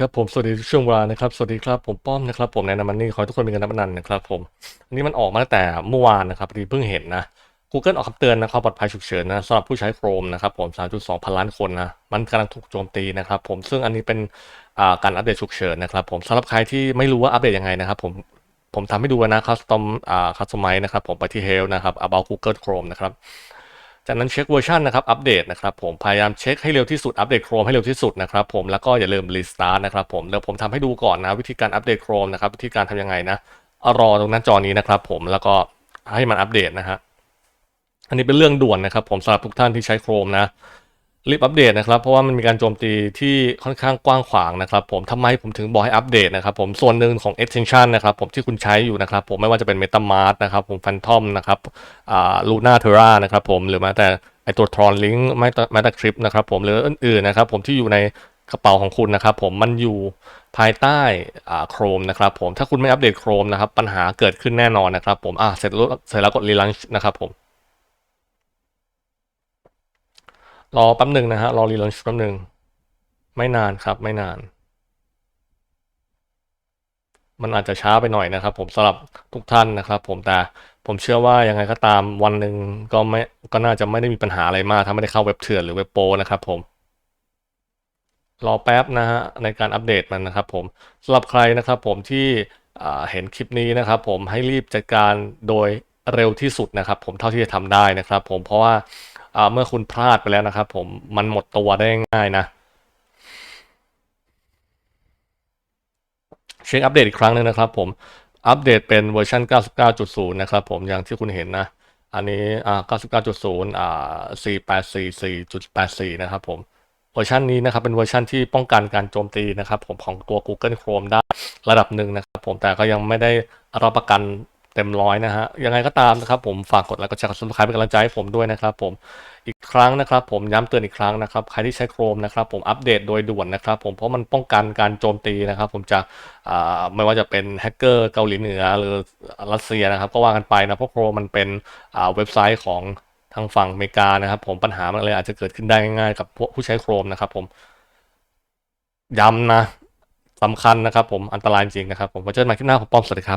ครับผมสวัสดีทุกช่วงเวลานะครับสวัสดีครับผมป้อมนะครับผมในนามันนี่ขอให้ทุกคนมีกันนับนันนะครับผมอันนี้มันออกมาตั้งแต่เมื่อวานนะครับพอดีเพิ่งเห็นนะ Google ออกคำเตือนนะครับปลอดภัยฉุกเฉินนะสำหรับผู้ใช้ Chrome นะครับผม 3.2 พันล้านคนนะมันกำลังถูกโจมตีนะครับผมซึ่งอันนี้เป็นการอัปเดตฉุกเฉินนะครับผมสำหรับใครที่ไม่รู้ว่าอัปเดตยังไงนะครับผมผมทำให้ดูนะ custom อ่า customize นะครับผมไปที่ help นะครับ about Google Chrome นะครับ จากนั้นเช็คเวอร์ชันนะครับ อัปเดตนะครับผม พยายามเช็คให้เร็วที่สุด อัปเดต Chrome ให้เร็วที่สุดนะครับผม แล้วก็อย่าลืมรีสตาร์ทนะครับผม เดี๋ยวผมทำให้ดูก่อนนะ วิธีการอัปเดต Chrome นะครับ วิธีการทำยังไงนะเอารอตรงหน้าจอนี้นะครับผม แล้วก็ให้มันอัปเดตนะฮะ อันนี้เป็นเรื่องด่วนนะครับผมสำหรับทุกท่านที่ใช้ Chrome นะ รีบอัปเดตนะครับ เพราะว่ามันมีการโจมตีที่ค่อนข้างกว้างขวางนะครับ ผมทำไมผมถึงบอกให้อัปเดตนะครับ ผมส่วนหนึ่งของ extension นะครับ ผมที่คุณใช้อยู่นะครับ ผมไม่ว่าจะเป็น MetaMask นะครับ ผม Phantom นะครับอ่า Luna Terra นะครับ ผมหรือแม้แต่ไอตัว Tron Link ไม่แต่ไม่แต่คลิปนะครับ ผมหรืออื่นๆนะครับ ผมที่อยู่ในกระเป๋าของคุณนะครับ ผมมันอยู่ภายใต้อ่า Chrome นะครับ ผมถ้าคุณไม่อัปเดต Chrome นะครับ ปัญหาเกิดขึ้นแน่นอนนะครับ ผมอ่าเสร็จแล้วเสร็จแล้วกด relaunch นะครับผม รอแป๊บหนึ่งนะฮะ รอรีลอนชแป๊บหนึ่งไม่นานครับไม่นาน มันอาจจะช้าไปหน่อยนะครับ ผมสำหรับทุกท่านนะครับ ผมแต่ผมเชื่อว่ายังไงก็ตามวันหนึ่งก็ไม่ก็น่าจะไม่ได้มีปัญหาอะไรมาก ถ้าไม่ได้เข้าเว็บเถื่อนหรือเว็บโปนะครับผมรอแป๊บนะฮะในการอัปเดตมันนะครับผมสำหรับใครนะครับผมที่เห็นคลิปนี้นะครับ ผมให้รีบจัดการโดยเร็วที่สุดนะครับ ผมเท่าที่จะทำได้นะครับ ผมเพราะว่า เมื่อคุณพลาดไปแล้วนะครับ ผมมันหมดตัวได้ง่ายนะเช็คอัปเดตอีกครั้งหนึงนะครับ ผมอัปเดตเป็นเวอร์ชัน99.0 นะครับ ผมอย่างที่คุณเห็นนะ อันนี้อ่า99.0อ่า4844.84 นะครับผมเวอร์ชันนี้นะครับเป็นเวอร์ชันที่ป้องกันการโจมตีนะครับ ผมของตัว Google Chrome ได้ระดับหนึ่งนะครับ ผมแต่ก็ยังไม่ได้รับประกัน เต็มร้อยนะฮะ ยังไงก็ตามนะครับผมฝากกดไลค์กดแชร์กด subscribe เป็นกำลังใจให้ผมด้วยนะครับผมอีกครั้งนะครับผมย้ำเตือนอีกครั้งนะครับใครที่ใช้ Chrome นะครับผมอัปเดตโดยด่วนนะครับผมเพราะมันป้องกันการโจมตีนะครับผมจากไม่ว่าจะเป็นแฮกเกอร์เกาหลีเหนือหรือรัสเซียนะครับก็ว่ากันไปนะเพราะ Chrome มันเป็นเว็บไซต์ของทางฝั่งอเมริกานะครับ ผมปัญหามันเลยอาจจะเกิดขึ้นได้ง่ายๆกับผู้ใช้ Chrome นะครับผมย้ำนะสำคัญนะครับผมอันตรายจริงนะครับผมไว้เจอกันใหม่คลิปหน้าผมป้อมสวัสดีครับ